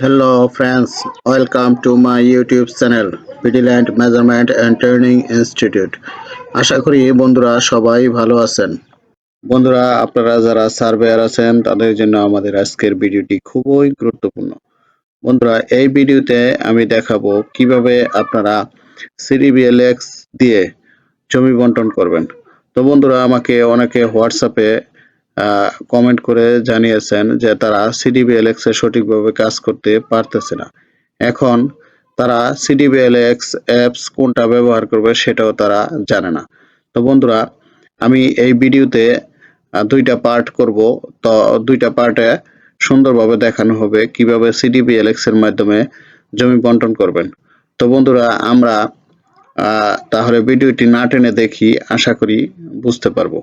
Hello friends, welcome to my YouTube channel Vigilant Measurement and Training Institute. আশা করি বন্ধুরা সবাই ভালো আছেন। বন্ধুরা আপনারা যারা সার্ভেয়ার আছেন তাদের জন্য আমাদের আজকের ভিডিওটি খুবই গুরুত্বপূর্ণ। বন্ধুরা এই ভিডিওতে আমি দেখাবো কীভাবে আপনারা সিডিবিএলএক্স দিয়ে জমি বন্টন করবেন। তো বন্ধুরা আমাকে অনেকে হোয়াটসঅ্যাপে কমেন্ট করে জানিয়েছেন যে তারা সিডিবিএলএক্স এ সঠিকভাবে কাজ করতে পারতেছে না। এখন তারা সিডিবিএলএক্স অ্যাপস কোনটা ব্যবহার করবে সেটাও তারা জানে না। তো বন্ধুরা, আমি এই ভিডিওতে দুইটা পার্ট করব। তো দুইটা পার্টে সুন্দরভাবে দেখানো হবে কীভাবে সিডিবিএলএক্স এর মাধ্যমে জমি বন্টন করবেন। তো বন্ধুরা, আমরা তাহলে ভিডিওটি না টেনে দেখি, আশা করি বুঝতে পারব।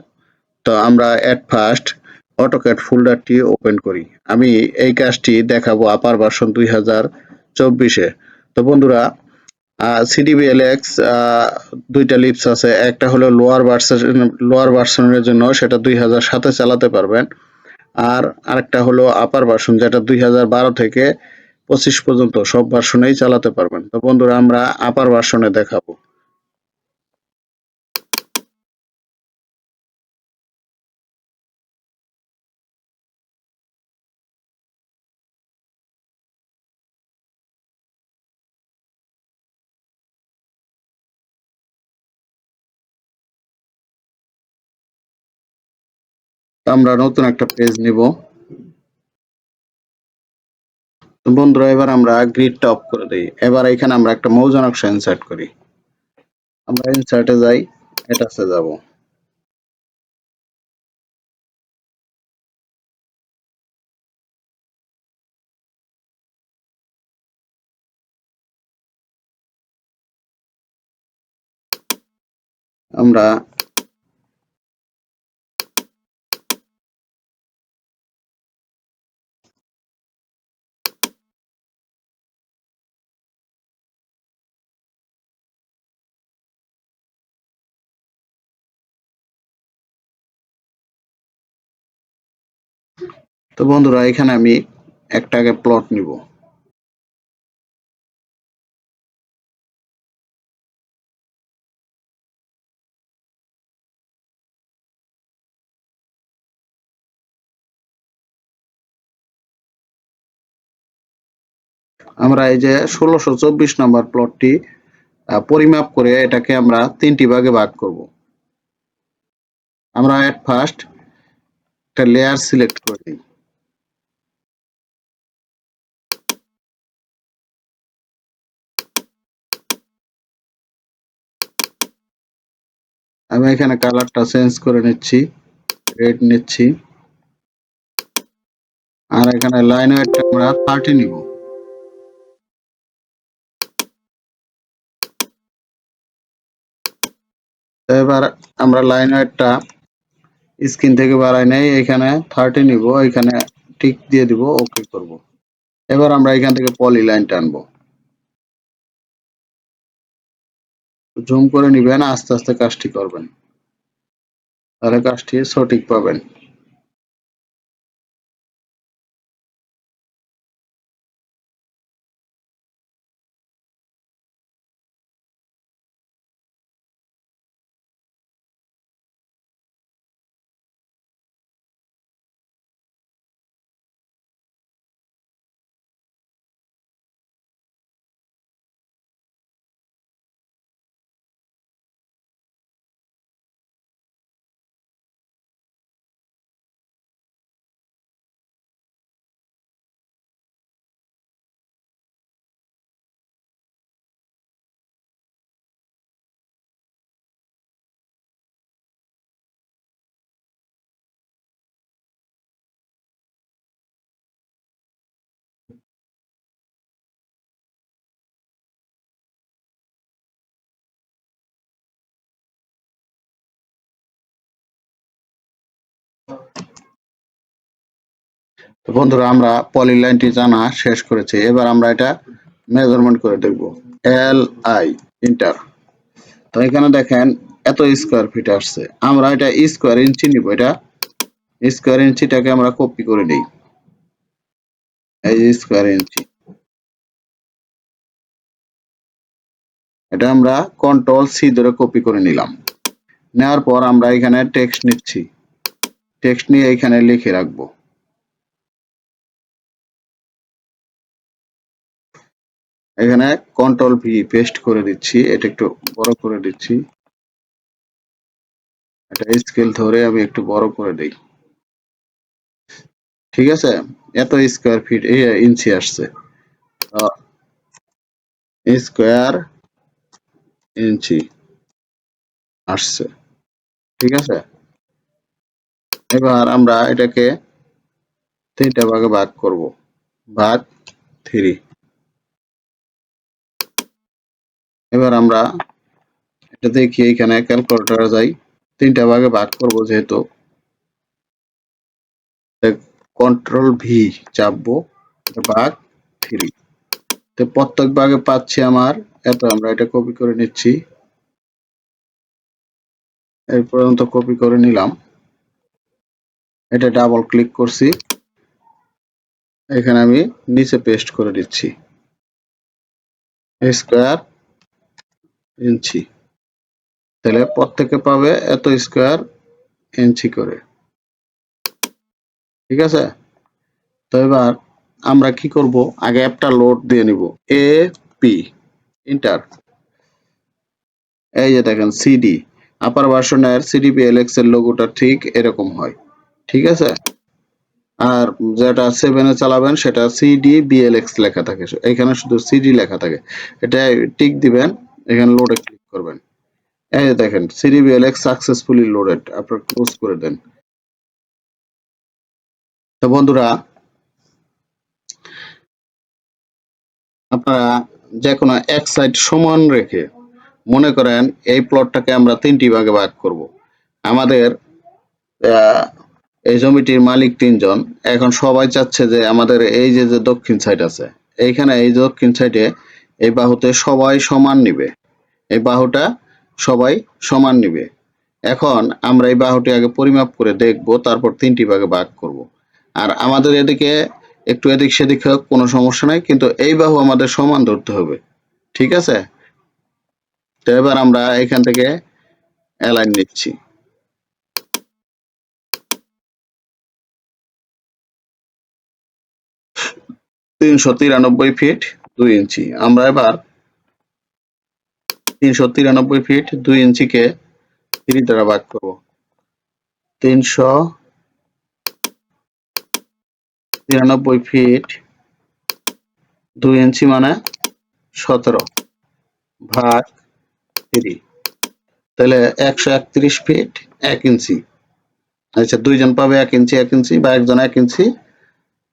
তো আমরা এট ফার্স্ট অটোক্যাড ফোল্ডারটি ওপেন করি। আমি এই কাজটি দেখাবো আপার ভার্সন দুই হাজার চব্বিশে। তো বন্ধুরা সিডিবিএলএক্স দুইটা লিপস আছে। একটা হলো লোয়ার ভার্সন লোয়ার ভার্সনের জন্য সেটা দুই হাজার সাতে চালাতে পারবেন। আর আরেকটা হলো আপার ভার্সন যেটা দুই হাজার বারো থেকে পঁচিশ পর্যন্ত সব ভার্সনেই চালাতে পারবেন। তো বন্ধুরা, আমরা আপার ভার্সনে দেখাবো। আমরা নতুন একটা পেজ নিব। বন্ধুরা, এবার আমরা গ্রিডটা অফ করে দিই। এবার এখানে আমরা একটা মৌজন অংশ ইনসার্ট করি। আমরা ইনসার্টে যাই এটাতে যাব। আমরা তো বন্ধুরা, এখানে আমি একটা আগে প্লট নিব। আমরা এই যে ষোলোশো চব্বিশ নম্বর প্লটটি পরিমাপ করে এটাকে আমরা তিনটি ভাগে ভাগ করব। আমরা এট ফার্স্ট একটা লেয়ার সিলেক্ট করে দিই। আমি এখানে কালারটা চেঞ্জ করে নিচ্ছি রেড নিচ্ছি। আর এখানে লাইন ওয়েটটা আমরা থার্টি নিব। এবার আমরা লাইন ওয়েটটা স্ক্রিন থেকে বাড়াই নেই, এখানে থার্টি নিব, এখানে টিক দিয়ে দিব ওকে করব। এবার আমরা এখান থেকে পলি লাইন টানবো জুম করে নিবেন আস্তে আস্তে কাজটি করবেন। তাহলে কাজটি সঠিক পাবেন। তো বন্ধুরা, আমরা পলি লাইনটি জানা শেষ করেছি। এবার আমরা এটা মেজারমেন্ট করে দেখব। এল আই ইন্টার তো এখানে দেখেন, এত স্কোয়ার ফিট আসছে। আমরা এটা স্কোয়ার ইঞ্চি নিব। এটা স্কোয়ার ইঞ্চিটাকে আমরা কপি করে নিই। এই স্কোয়ার ইঞ্চি এটা আমরা কন্ট্রোল সি ধরে কপি করে নিলাম। নেওয়ার পর আমরা এখানে টেক্সট নিচ্ছি। টেক্সট নিয়ে এখানে লিখে রাখব। এখানে কন্ট্রোল ভি পেস্ট করে দিচ্ছি, এটা একটু বড় করে দিচ্ছি। এটা স্কেল ধরে আমি একটু বড় করে দেই। ঠিক আছে? এত স্কোয়ার ফিট এই ইঞ্চি আসছে। স্কোয়ার ইঞ্চি আসছে। ঠিক আছে? এবার আমরা এটাকে তিনটা ভাগে ভাগ করব। ভাগ থ্রি এবার আমরা এটা দেখি এখানে ক্যালকুলেটর যাই। তিনটা ভাগে ভাগ করব যেহেতু। কন্ট্রোল ভি চাপবো ভাগ থ্রি তো প্রত্যেক ভাগে পাচ্ছি আমার এত আমরা এটা কপি করে নিচ্ছি। এই পর্যন্ত কপি করে নিলাম। এটা ডাবল ক্লিক করছি। এখানে আমি নিচে পেস্ট করে দিচ্ছি স্কোয়ার ইঞ্চি। তাহলে প্রত্যেকে পাবে এত স্কোয়ার ইঞ্চি করে। ঠিক আছে? তো এবার আমরা কি করব? আগে একটা লোড দিয়ে নিব। এ পি ইন্টার এই যে দেখেন সিডি আপার ভার্সনের সিডিপিএলএক্স এর লোগোটা ঠিক এরকম হয়। ঠিক আছে? আর যেটা সেভেনে চালাবেন, সেটা সিডি বিএলএক্স লেখা থাকে। এখানে শুধু সিডি লেখা থাকে। এটা টিক দিবেন। এখানে লোডে ক্লিক করবেন। এই যে দেখেন সিডি বিএলএক্স সাকসেসফুলি লোডেড আপনার ক্লোজ করে দেন। তো বন্ধুরা, আপনারা যে কোনো এক সাইড সমান রেখে মনে করেন এই প্লটটাকে আমরা তিনটি ভাগে ভাগ করব। আমাদের এই জমিটির মালিক তিনজন। এখন সবাই চাচ্ছে যে আমাদের এই যে যে দক্ষিণ সাইড আছে, এইখানে এই দক্ষিণ সাইডে এই বাহুতে সবাই সমান নিবে। এই বাহুটা সবাই সমান নিবে। এখন আমরা এই বাহুটি আগে পরিমাপ করে দেখব, তারপর তিনটি ভাগে ভাগ করব। আর আমাদের এদিকে একটু এদিক সেদিক হোক, কোনো সমস্যা নাই, কিন্তু এই বাহু আমাদের সমান ধরতে হবে। ঠিক আছে? তো এবার আমরা এখান থেকে অ্যালাইন নিচ্ছি। তিনশো তিরানব্বই ফিট দুই ইঞ্চি। আমরা এবার তিনশো তিরানব্বই ফিট দুই ইঞ্চিকে থ্রি দ্বারা ভাগ করব। তিনশো তিরানব্বই ফিট দুই ইঞ্চি মানে সতেরো ভাগ থ্রি তাহলে একশো একত্রিশ ফিট এক ইঞ্চি আচ্ছা দুইজন পাবে এক ইঞ্চি এক ইঞ্চি বা একজন এক ইঞ্চি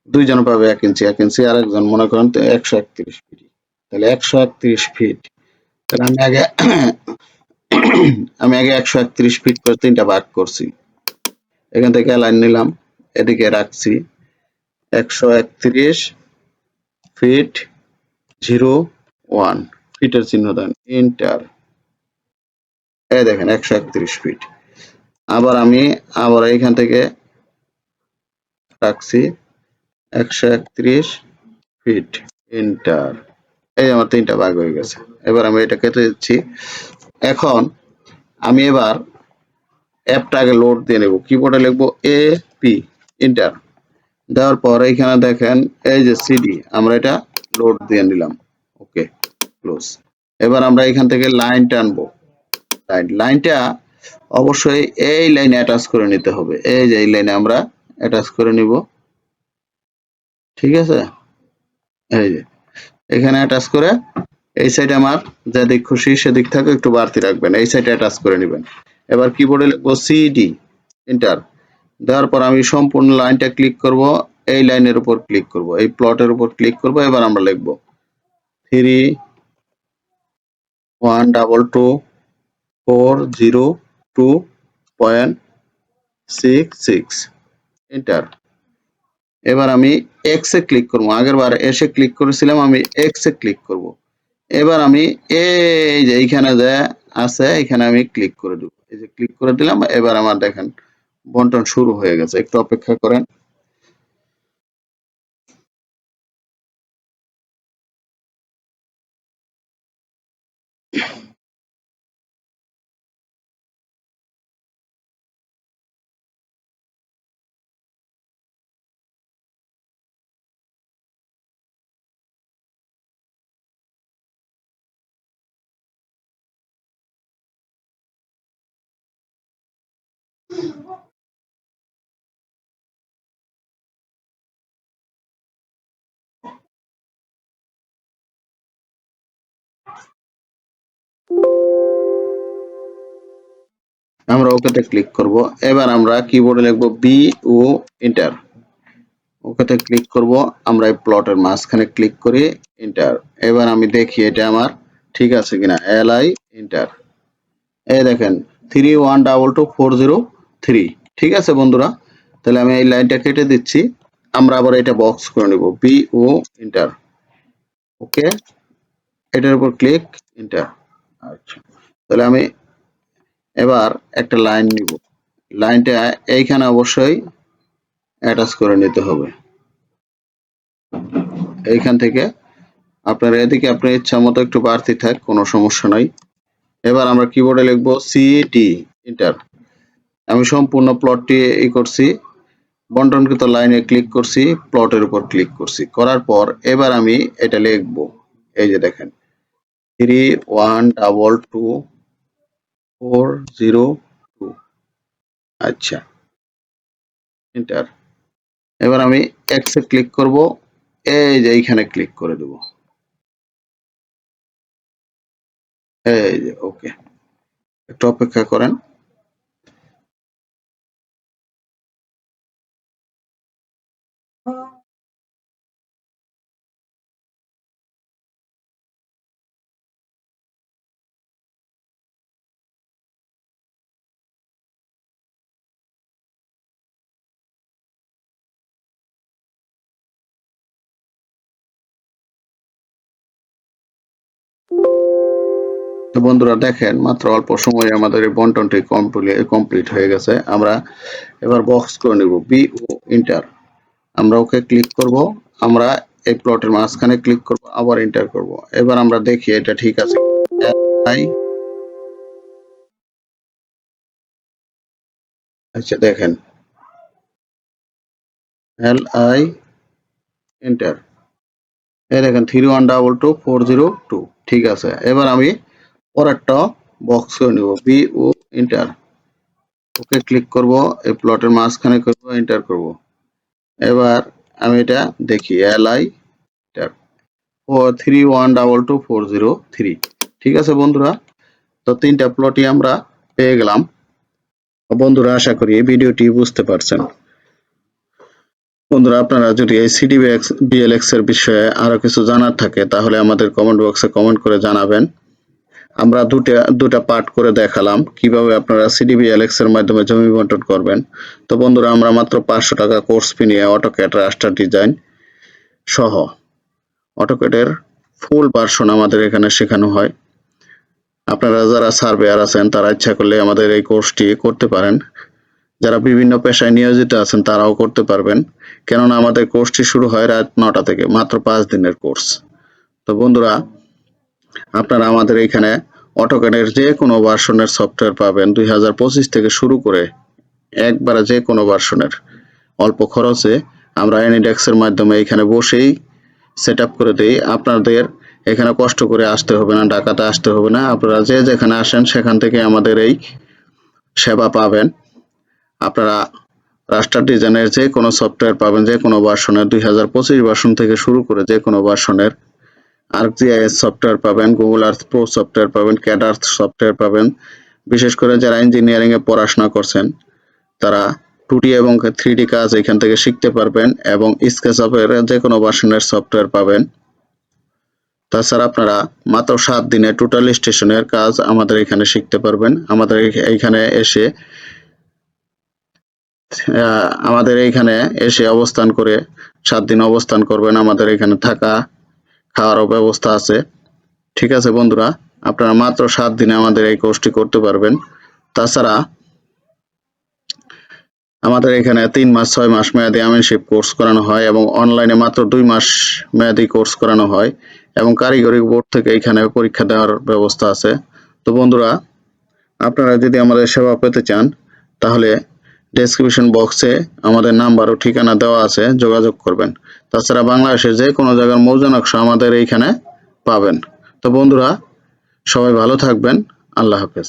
দুইজন পাবে এক ইঞ্চি এক ইঞ্চি আর একজন মনে করেন একশো একত্রিশ ফিট তাহলে একশো একত্রিশ ফিট তাহলে আমি আগে আমি আগে একশো একত্রিশ ফিট করে তিনটা ভাগ করছি। এখান থেকে লাইন নিলাম, এদিকে রাখছি। একশো একত্রিশ ফিট জিরো ওয়ান ফিটের চিহ্ন দেন ইন্টার এই দেখেন, একশো একত্রিশ ফিট আবার আমি, আবার এইখান থেকে রাখছি, একশো একত্রিশ ফিট ইন্টার এই আমার তিনটা ভাগ হয়ে গেছে। এবার আমি এটা কেটে দিচ্ছি। এখন আমি এবার অ্যাপটা আগে লোড দিয়ে নেব। কিবোর্ডে লিখব এ পি ইন্টার দেওয়ার পর এখানে দেখেন, এই যে সিডি আমরা এটা লোড দিয়ে নিলাম। ওকে ক্লোজ এবার আমরা এখান থেকে লাইন টানবো লাইন লাইনটা অবশ্যই এই লাইনে অ্যাটাচ করে নিতে হবে। এই যে এই লাইনে আমরা অ্যাটাচ করে নিব। ঠিক আছে? এই যে। এখানে অ্যাটাচ করে এই সাইডে আমার যেদিক খুশি সেদিক থেকে, একটু বাড়তি রাখবেন। এই সাইডে অ্যাটাচ করে নেবেন। এবার কিবোর্ডে লিখব সিডি এন্টার দেওয়ার পর আমি সম্পূর্ণ লাইনটা ক্লিক করব, এই লাইনের উপর ক্লিক করব, এই প্লটের উপর ক্লিক করব, এবার আমরা লিখব three one double two four zero two point six six enter এবার আমি এক্স এ ক্লিক করব। আগের বার এসে ক্লিক করেছিলাম, আমি এক্স এ ক্লিক করব। এবার আমি এই যে এইখানে যে আছে, এখানে আমি ক্লিক করে দেবো। এই যে ক্লিক করে দিলাম, এবার আমার দেখেন বন্টন শুরু হয়ে গেছে। একটু অপেক্ষা করেন। আমরা ওকেতে ক্লিক করব। এবার আমরা কিবোর্ডে লিখব বি ও এন্টার ওকেতে ক্লিক করব। আমরা এই প্লটের মাঝখানে ক্লিক করি এন্টার এবার আমি দেখি এটা আমার ঠিক আছে কিনা। এল আই এন্টার এই দেখেন three one double two four zero three ঠিক আছে বন্ধুরা? তাহলে আমি এই লাইনটা কেটে দিচ্ছি। আমরা আবার এটা বক্স করে নেব। বি ও এন্টার ওকে এটার উপর ক্লিক এন্টার আচ্ছা। তাহলে আমি এবার একটা লাইন নিব। লাইনটা এইখানে অবশ্যই অ্যাটাচ করে নিতে হবে। এইখান থেকে আপনার এদিকে আপনার ইচ্ছা মতো একটু বাড়তি থাক, কোনো সমস্যা নাই। এবার আমরা কিবোর্ডে লিখব সিটি এন্টার আমি সম্পূর্ণ প্লটটি ই করছি। বন্টনকৃত লাইনে ক্লিক করছি প্লটের উপর ক্লিক করছি। করার পর এবার আমি এটা লিখব। এই যে দেখেন three one double two four zero two আচ্ছা এন্টার এবার আমি এক্সে ক্লিক করব, এই যে এইখানে ক্লিক করে দেব। এই যে ওকে একটু অপেক্ষা করেন। বন্ধুরা, দেখেন, মাত্র অল্প সময়ে আমাদের এই বন্টনটি কমপ্লিট হয়ে গেছে। আমরা এবার বক্স করে নেব বি ও ইন্টার আমরা ওকে ক্লিক করব, আমরা এই প্লটের মাঝখানে ক্লিক করব, আবার এন্টার করব। এবার আমরা দেখি এটা ঠিক আছে আচ্ছা দেখেন। এল আই এন্টার এই দেখেন three one double two four zero two ঠিক আছে, এবার আমি পরেরটা বক্স করে নিব। B O enter okay click করব। এই প্লটের মাঝখানে করব এন্টার করব। এবার আমি এটা দেখি। L I three one double two four zero three ঠিক আছে, বন্ধুরা? তো তিনটা প্লটই আমরা পেয়ে গেলাম। বন্ধুরা, আশা করি এই ভিডিওটি বুঝতে পারছেন। বন্ধুরা, আপনারা যদি এই সিডিবিএক্স বিএলএক্স এর বিষয়ে আরও কিছু জানার থাকে, তাহলে আমাদের কমেন্ট বক্সে কমেন্ট করে জানাবেন। আমরা দুটা দুটা পার্ট করে দেখালাম কীভাবে আপনারা সিডিবি সিডিবিএলএক্স এর মাধ্যমে জমি বন্টন করবেন। তো বন্ধুরা, আমরা মাত্র পাঁচশো টাকা কোর্স ফি নিয়ে অটোক্যাড রাস্টার ডিজাইন সহ অটোক্যাডের ফুল ভার্সন আমাদের এখানে শেখানো হয়। আপনারা যারা সার্ভেয়ার আছেন, তারা ইচ্ছা করলে আমাদের এই কোর্সটি করতে পারেন। যারা বিভিন্ন পেশায় নিয়োজিত আছেন, তারাও করতে পারবেন। কেননা আমাদের কোর্সটি শুরু হয় রাত নটা থেকে, মাত্র পাঁচ দিনের কোর্স তো বন্ধুরা আপনারা আমাদের এখানে অটোক্যাডের যে কোনো ভার্সনের সফটওয়্যার পাবেন দুই হাজার পঁচিশ থেকে শুরু করে একবারে যে কোনো ভার্সনের অল্প খরচে আমরা এনিডেক্সের মাধ্যমে এখানে বসেই সেট করে দিই। আপনাদের এখানে কষ্ট করে আসতে হবে না ঢাকাতে আসতে হবে না। আপনারা যে যেখানে আসেন সেখান থেকে আমাদের এই সেবা পাবেন। আপনারা রাস্টার ডিজাইনের যে কোনো সফটওয়্যার পাবেন যে কোনো ভার্সনের দুই হাজার পঁচিশ থেকে শুরু করে যে কোনো ভার্সনের আর্কজিআইএস সফটওয়্যার পাবেন, গুগল আর্থ প্রো সফটওয়্যার পাবেন ক্যাড আর্থ সফটওয়্যার পাবেন। বিশেষ করে যারা ইঞ্জিনিয়ারিংয়ে পড়াশোনা করছেন, তারা টুডি এবং থ্রি কাজ এখান থেকে শিখতে পারবেন এবং স্কেচআপের যে কোনো ভার্সনের সফটওয়্যার পাবেন। তাছাড়া আপনারা মাত্র সাত দিনে টোটাল স্টেশনের কাজ আমাদের এখানে শিখতে পারবেন। আমাদের এইখানে এসে আমাদের এইখানে এসে অবস্থান করে সাত দিন অবস্থান করবেন। আমাদের এখানে থাকা খাওয়ারও ব্যবস্থা আছে। ঠিক আছে বন্ধুরা, আপনারা মাত্র সাত দিনে আমাদের এই কোর্সটি করতে পারবেন। তাছাড়া আমাদের এখানে তিন মাস, ছয় মাস মেয়াদি আমিনশিপ কোর্স করানো হয় এবং অনলাইনে মাত্র দুই মাস মেয়াদি কোর্স করানো হয় এবং কারিগরি বোর্ড থেকে এখানে পরীক্ষা দেওয়ার ব্যবস্থা আছে। তো বন্ধুরা, আপনারা যদি আমাদের সেবা পেতে চান, তাহলে ডেসক্রিপশন বক্সে আমাদের নাম্বার ও ঠিকানা দেওয়া আছে, যোগাযোগ করবেন। তাছাড়া বাংলাদেশের যে কোনো জায়গার মৌজা নকশা আমাদের এইখানে পাবেন। তো বন্ধুরা, সবাই ভালো থাকবেন। আল্লাহ হাফেজ।